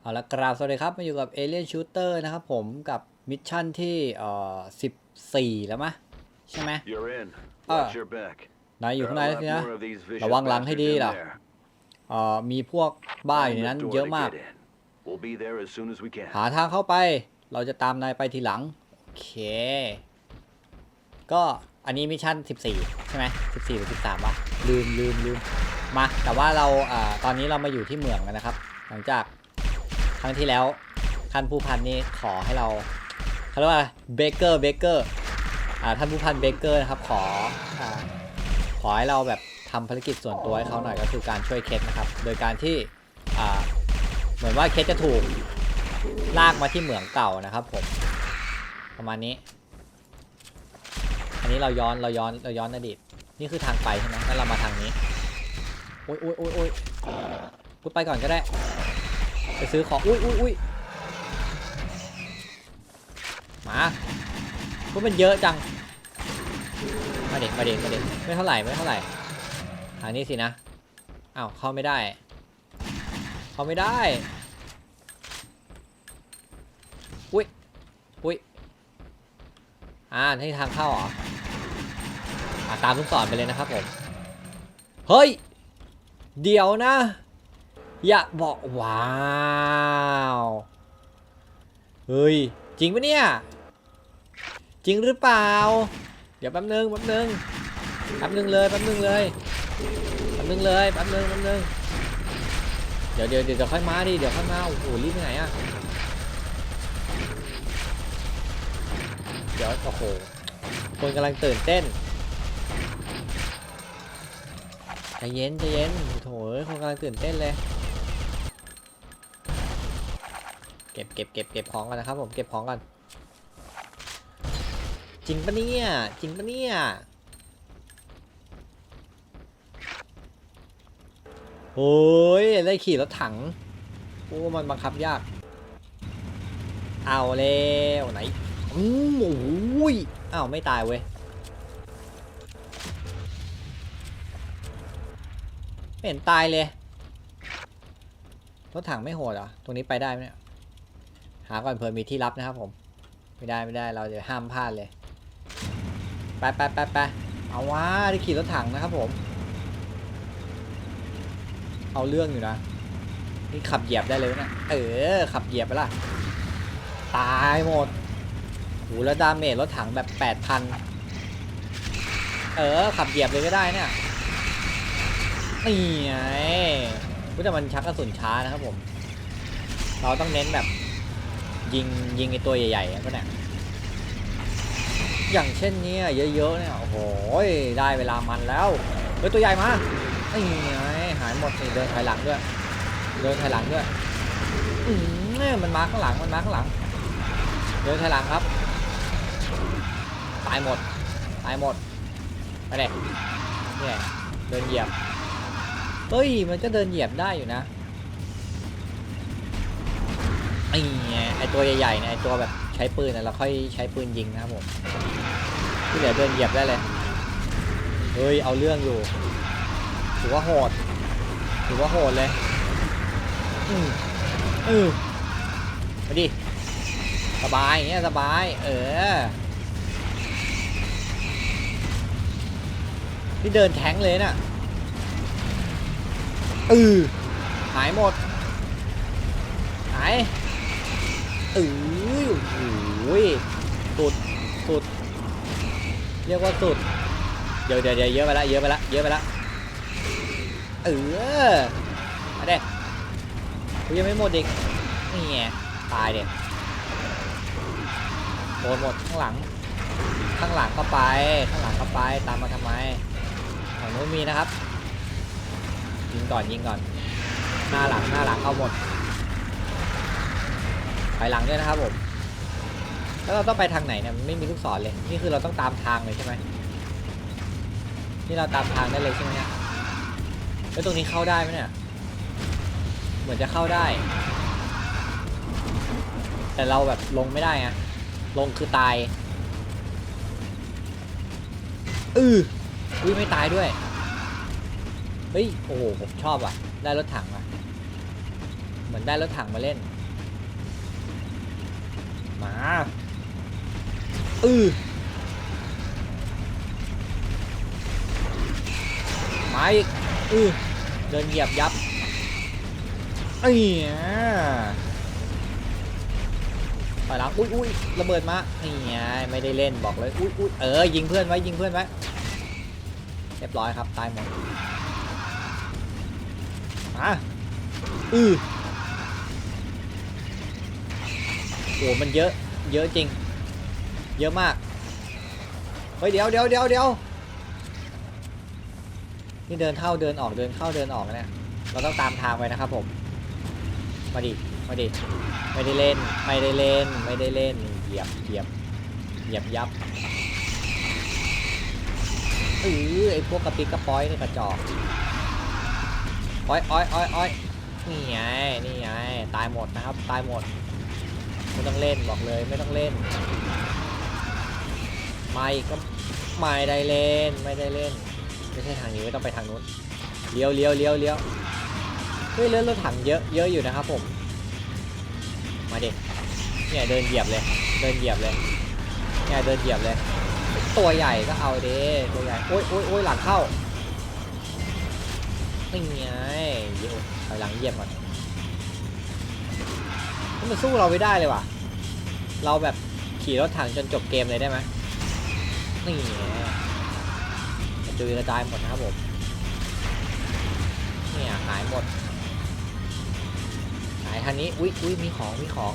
เอาละกราบสวัสดีครับ มาอยู่กับ Alien Shooter นะครับผมกับมิชชั่นที่เอ่อ14 แล้วมะใช่ไหม You're in. Ah. Watch your back. นายอยู่ There ข้าง are ใน a lot สินะ more of these vicious ระวังหลังให้ bastards ดี in ล่ะ there. เอ่อมีพวกบ้า Find อยู่ใน the นั้น door เยอะ to มาก get in. We'll be there as soon as we can. หาทางเข้าไป เราจะตามนายไปทีหลัง โอเค ก็อันนี้มิชชั่น 14 ใช่ไหม14หรือ13วะลืมลืมลืมมา แต่ว่าเราอ่าตอนนี้เรามาอยู่ที่เหมืองกันนะครับ หลังจาก ครั้งที่แล้วท่านผู้พันนี่ขอให้เราเขาเรียกว่าเบเกอร์เบเกอร์อ่าท่านผู้พันเบเกอร์นะครับขออขอให้เราแบบทำภารกิจส่วนตัวให้เขาหน่อยก็คือการช่วยเคสนะครับ โดยการที่อ่าเหมือนว่าเคสจะถูกลากมาที่เหมืองเก่านะครับผมประมาณนี้ อันนี้เราย้อนเราย้อนเราย้อนอดีตนี่คือทางไปใช่ไหมงั้นเรามาทางนี้โอ้ยโอ้ยโอ้ยโอ้ยพูดไปก่อนก็ได้ ไปซื้อของ อุ้ยอุ้ยอุ้ยมาพูดมันเยอะจัง มาเด็กมาเด็กมาเด็กไม่เท่าไหร่ไม่เท่าไหร่ทางนี้สินะอ้าวเข้าไม่ได้ เข้าไม่ได้ อุ้ยอุ้ยอ่าที่ทางเข้าเหรออ่าตามลูกศรไปเลยนะครับผม เฮ้ย เดี๋ยวนะ อย่าบอกว้าวเฮ้ยจริงปะเนี่ยจริงหรือเปล่า เดี๋ยวแป๊บนึงแป๊บนึงแป๊บนึงเลยแป๊บนึงเลยแป๊บนึงเลยแป๊บนึงแป๊บนึงเดี๋ยวเดี๋ยวเดี๋ยวค่อยมาดิเดี๋ยวค่อยมาโอ้โหรีบไปไหนอะเดี๋ยวโอ้โหคนกำลังตื่นเต้นใจเย็นใจเย็นโถเอ้ยคนกำลังตื่นเต้นเลย เก็บเก็บเก็บเก็บของกันนะครับผมเก็บของกันจริงปะเนี่ยจริงปะเนี่ยโอ้ยได้ขี่รถถังโอ้มันบังคับยาก เอาแล้วไหนอืมโอ้ยอ้าวไม่ตายเว้ยไม่เห็นตายเลยรถถังไม่โหดเหรอตรงนี้ไปได้ไหมเนี่ย หาก่อนเผื่อมีที่รับนะครับผม ไม่ได้ไม่ได้เราจะห้ามพลาดเลย ไปไปไปไปเอาว่าได้ขี่รถถังนะครับผม เอาเรื่องอยู่นะ นี่ขับเหยียบได้เลยนะ เออ ขับเหยียบไปละ ตายหมดโหแล้วดาเมจรถถังแบบ8,000เออ ขับเหยียบเลยก็ได้เนี่ยนี่ไงอุ๊ยแต่มันชักกระสุนช้านะครับผม เราต้องเน้นแบบ ยิงยิงไอตัวใหญ่ๆก็เนี่ยอย่างเช่นเนี้ยเยอะๆเนี่ยโอ้โหได้เวลามันแล้วเฮ้ยตัวใหญ่มานี่ไงหายหมดเดินถอยหลังด้วยเดินถอยหลังด้วยอืมมันมาข้างหลังมันมาข้างหลัง เดินถอยหลังครับตายหมดตายหมดไปเลยเนี่ยเดินเหยียบเฮ้ยมันก็เดินเหยียบได้อยู่นะ ไอ้ไงไอตัวใหญ่ๆเนี่ยไอตัวแบบใช้ปืนนะเราค่อยใช้ปืนยิงนะครับผมที่เหลือเดินเหยียบได้เลยเฮ้ยเอาเรื่องอยู่ถือว่าโหดถือว่าโหดเลยอืมอือมาดิสบายอย่างเงี้ยสบาย เออที่เดินแทงเลยน่ะเออหายหมด หาย เออโอ้โหสุดสุด เรียกว่าสุด เดี๋ยวเดี๋ยวเยอะไปละเยอะไปละเยอะไปละเออมาเด็กูยังไม่หมดอีกนี่ไงตายเด็โดนหมดข้างหลัง ข้างหลังก็ไป ข้างหลังก็ไป ตามมาทำไมฝั่งนู้นมีนะครับ ยิงก่อนยิงก่อน หน้าหลังหน้าหลังเอาหมด ไปหลังด้วยนะครับผม แล้วเราต้องไปทางไหนเนี่ยมันไม่มีลูกศรเลย นี่คือเราต้องตามทางเลยใช่ไหมนี่เราตามทางได้เลยใช่ไหมเนี่ยแล้วตรงนี้เข้าได้ไหมเนี่ย เหมือนจะเข้าได้ แต่เราแบบลงไม่ได้ไงลงคือตายอืออุ้ยไม่ตายด้วย เฮ้ย โอ้โห ผมชอบอะ ได้รถถังอะ เหมือนได้รถถังมาเล่น มาอือมาอีกอือเดินเหยียบยับไอ้ยถอยหลังอุ้ยอุ้ยระเบิดมานี่ไงไม่ได้เล่นบอกเลยอุ้ยอุ้ยเออยิงเพื่อนไว้ยิงเพื่อนไว้เรียบร้อยครับตายหมดมาอือ โอ้มันเยอะเยอะจริง เยอะมากเฮ้ยเดี๋ยวเดี๋ยวเดี๋ยวเดี๋ยวนี่เดินเข้าเดินออกเดินเข้าเดินออกนะเนี่ยเราต้องตามทางไปนะครับผมมาดิมาดิไม่ได้เล่นไม่ได้เล่นไม่ได้เล่นเหยียบเหยียบเหยียบยับเออไอพวกกระปิกกระป้อยนี่กระจอกอ้อยอ้อยอ้อยอ้อยนี่ไงนี่ไงตายหมดนะครับตายหมด ไม่ต้องเล่นบอกเลยไม่ต้องเล่น ไม่ก็ไม่ได้เล่นไม่ได้เล่น ไม่ใช่ทางนี้ไม่ต้องไปทางนู้นเลี้ยวเลี้ยวเลี้ยวเลี้ยวเฮ้ยเลื่อนรถถังเยอะเยอะอยู่นะครับผม มาเด็กเนี่ยเดินเหยียบเลย เดินเหยียบเลยเนี่ยเดินเหยียบเลย ตัวใหญ่ก็เอาเด้ตัวใหญ่โอ้ยโอ้ยโอ้ยหลังเข้านี่ไงเดี๋ยวถอยหลังเหยียบก่อน มันสู้เราไม่ได้เลยว่ะ เราแบบขี่รถถังจนจบเกมเลยได้ไหมนี่กระจุยกระจายหมดนะครับผม เนี่ยหายหมด หายทางนี้ อุ้ยอุ้ยมีของ มีของ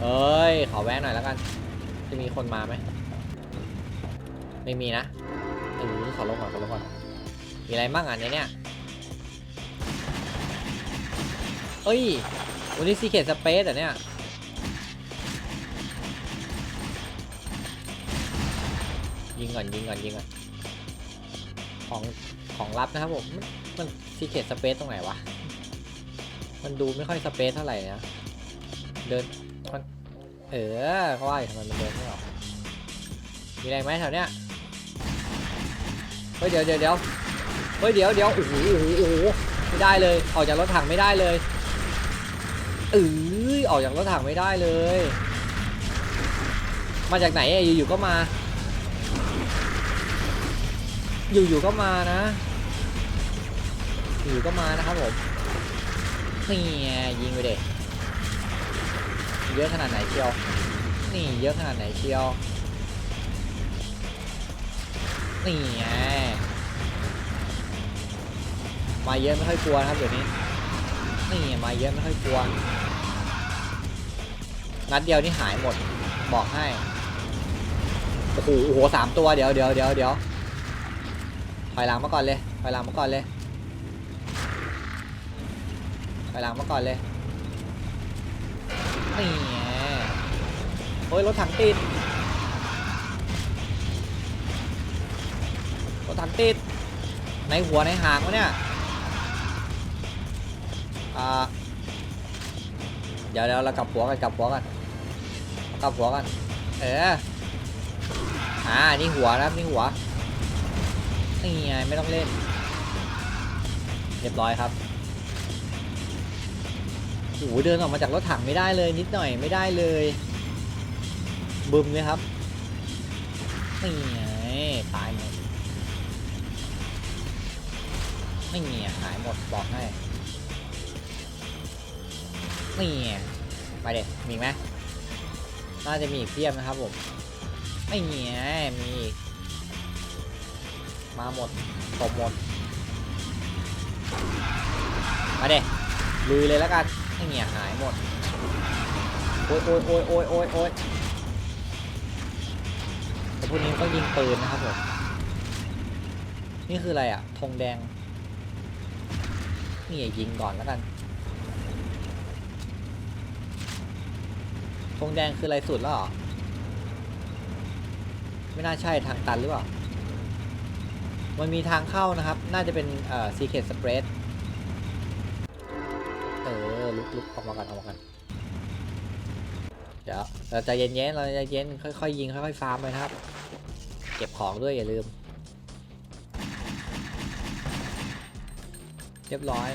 เอ้ย ขอแวะหน่อยแล้วกัน จะมีคนมาไหม ไม่มีนะเออขอลงก่อน ขอลงก่อน มีอะไรบ้างอะในเนี้ย เอ้ย วันนี้ซีเคทสเปซอะเนี่ย ยิงก่อนยิงก่อนยิงก่อน ของของลับนะครับผม มันมันซีเคทสเปซตรงไหนวะ มันดูไม่ค่อยสเปซเท่าไหร่นะ เดินมันเออเขาว่าอยู่ทำไมมันเดินไม่ออก มีอะไรไหมแถวเนี้ย เฮ้ยเดี๋ยวเดี๋ยวเดี๋ยวเฮ้ยเดี๋ยวเดี๋ยวโอ้โหโอ้โหโอ้โหไม่ได้เลย ออกจากรถถังไม่ได้เลย เออออกจากรถถังไม่ได้เลย มาจากไหนอะอยู่ๆก็มา อยู่ๆก็มานะ อยู่ก็มานะครับผมนี่ไงยิงไปเด็กเยอะขนาดไหนเชียว นี่เยอะขนาดไหนเชียว นี่ไงมาเยอะไม่ค่อยกลัวนะครับเดี๋ยวนี้ นี่ไงมาเยอะไม่ค่อยกลัวนัดเดียวนี่หายหมด บอกให้ โอ้โหโอ้โหสามตัวเดี๋ยวเดี๋ยวเดี๋ยวเดี๋ยวถอยหลังมาก่อนเลยถอยหลังมาก่อนเลยถอยหลังมาก่อนเลยนี่ไงโอ้ยรถถังติดรถถังติดในหัวในหางวะเนี่ย อ่าเดี๋ยวเดี๋ยวเรากลับหัวกันกลับหัวกันกลับหัวกันเอออ่านี่หัวนะนี่หัวนี่ไงไม่ต้องเล่น เรียบร้อยครับโอ้โหเดินออกมาจากรถถังไม่ได้เลยนิดหน่อยไม่ได้เลยบึมเลยครับนี่ไงตายหมดนี่ไงหายหมดบอกให้ นี่ไงไปเด็มีไหมน่าจะมีอีกเพียบนะครับผมไม่เงี้ยมีมาหมดตบหมด มาเด็ลุยเลยแล้วกันไม่เงี้ยหายหมด โอ้ยโอ้ยโอ้ยโอ้ยโอ้ยโอ้ยแต่พวกนี้ก็ยิงปืนนะครับผมนี่คืออะไรอะธงแดงนี่ยิงก่อนแล้วกัน งแดงคืออะไรสุดแล้วหรอ ไม่น่าใช่ทางตันหรือเปล่า มันมีทางเข้านะครับ น่าจะเป็นเอ่อ secret spread เออลุกลุกออกมากันออกมากันเดี๋ยวเราใจเย็นๆ เราใจเย็นค่อยๆยิงค่อยๆฟาร์มไปนะครับ เก็บของด้วยอย่าลืม เรียบร้อย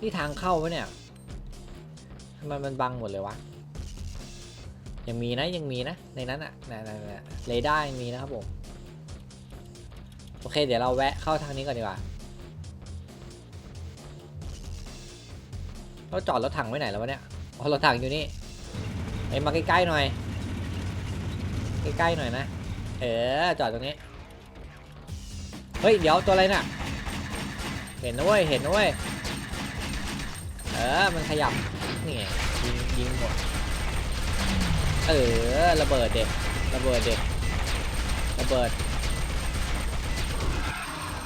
นี่ทางเข้าปะเนี่ยทำไมมันบังหมดเลยวะ ยังมีนะยังมีนะ ในนั้นอะนะนะนะเรดาร์ยังมีนะครับผม โอเค เดี๋ยวเราแวะเข้าทางนี้ก่อนดีกว่า เราจอดรถถังไว้ไหนแล้ววะเนี่ยอ๋อรถถังอยู่นี่เอ้มาใกล้ๆหน่อย ใกล้ๆหน่อยนะ เออจอดตรงนี้ เฮ้ย เดี๋ยวตัวอะไรน่ะ เห็นนะเว้ย เห็นนะเว้ย เออ มันขยับ นี่ยิงยิงหมด เออระเบิดเด็กระเบิดเด็กระเบิด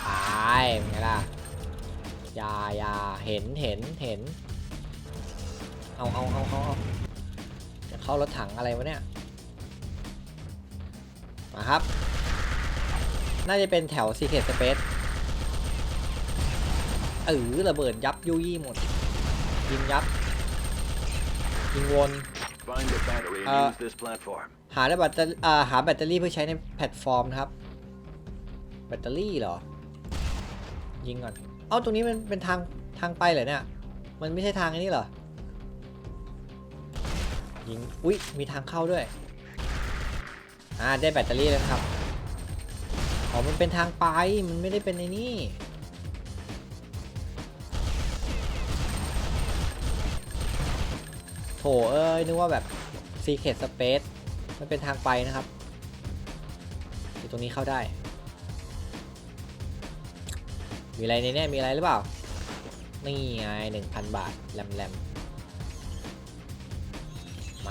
ตายไงล่ะยายาเห็นเห็นเห็นเอาเอาเอาเอาเอาจะเข้ารถถังอะไรวะเนี่ยมาครับ น่าจะเป็นแถว Secret Space เออระเบิดยับยุยี่หมดยิงยับยิงวน Find the battery and Uh, use this platform. หาได้แบตเตอรี่อ่าหาแบตเตอรี่เพื่อใช้ในแพลตฟอร์มนะครับ แบตเตอรี่เหรอ ยิงก่อน เอ้าตรงนี้มันเป็นทางทางไปเหรอเนี่ย มันไม่ใช่ทางอันนี้เหรอ ยิง อุ๊ย มีทางเข้าด้วย อ่า ได้แบตเตอรี่แล้วนะครับ อ๋อ มันเป็นทางไป มันไม่ได้เป็นในนี่ โถเอ้ยนึกว่าแบบ Secret Space มันเป็นทางไปนะครับอยู่ตรงนี้เข้าได้ มีอะไรในเนี้มีอะไรหรือเปล่า นี่ไงหนึ่งพันบาทแรมแรม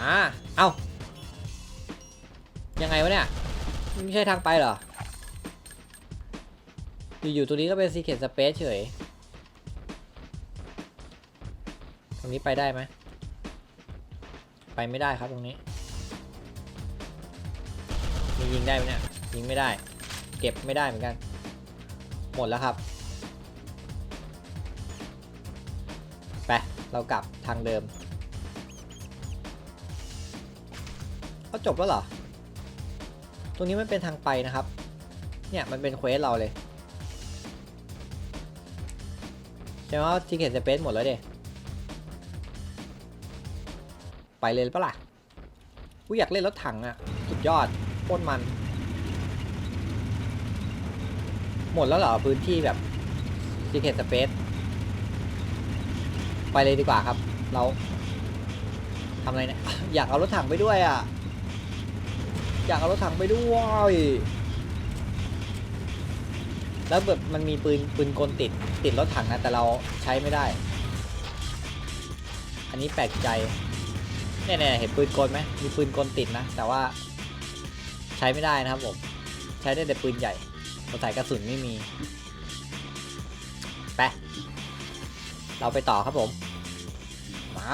า เอ้า ยังไงวะเนี่ยไม่ใช่ทางไปเหรอ อยู่ๆตัวนี้ก็เป็น Secret Space เฉย ตรงนี้ไปได้ไหม ไปไม่ได้ครับตรงนี้มียิงได้ไหมเนี่ยยิงไม่ได้ เก็บไม่ได้เหมือนกัน หมดแล้วครับไปเรากลับทางเดิมเอาจบแล้วเหรอ ตรงนี้มันเป็นทางไปนะครับ เนี่ยมันเป็นเควสเราเลยใช่ไหมว่าทีเขียนสเปซหมดแล้วเด ไปเลยปะล่ะกูอยากเล่นรถถังอะสุดยอดโคตรมัน หมดแล้วเหรอพื้นที่แบบ Secret Space ไปเลยดีกว่าครับ เราทำอะไรเนี่ยอยากเอารถถังไปด้วยอะอยากเอารถถังไปด้วยแล้วแบบมันมีปืนปืนกลติดติดรถถังนะแต่เราใช้ไม่ได้ อันนี้แปลกใจ เนี่ยเนี่ยเห็นปืนกลไหมมีปืนกลติดนะ แต่ว่าใช้ไม่ได้นะครับผม ใช้ได้แต่ปืนใหญ่กระสายกระสุนไม่มี ไป เราไปต่อครับผม มา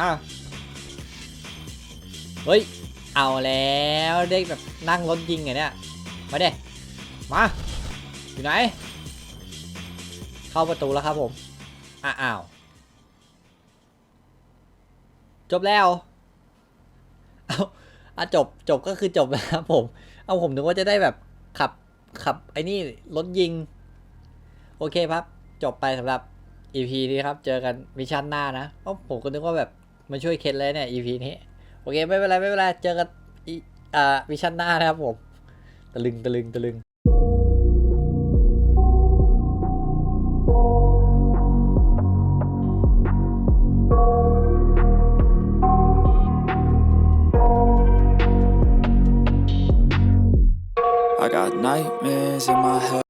เฮ้ย เอาแล้วได้แบบนั่งรถยิงไงเนี่ย มาเด้มา อยู่ไหน เข้าประตูแล้วครับผม อ้าว จบแล้ว เอาอาจบจบก็คือจบนะครับผม เอาผมนึกว่าจะได้แบบขับขับไอ้นี่รถยิง โอเคครับ จบไปสำหรับ EP นี้ครับ เจอกันมิชชั่นหน้านะเพราผมก็นึกว่าแบบมาช่วยเคสเลยเนี่ย EP นี้ โอเค ไม่เป็นไร ไม่เป็นไร เจอกันอีอ่ามิชชั่นหน้านะครับผม ตะลึงตะลึงตะลึง in my head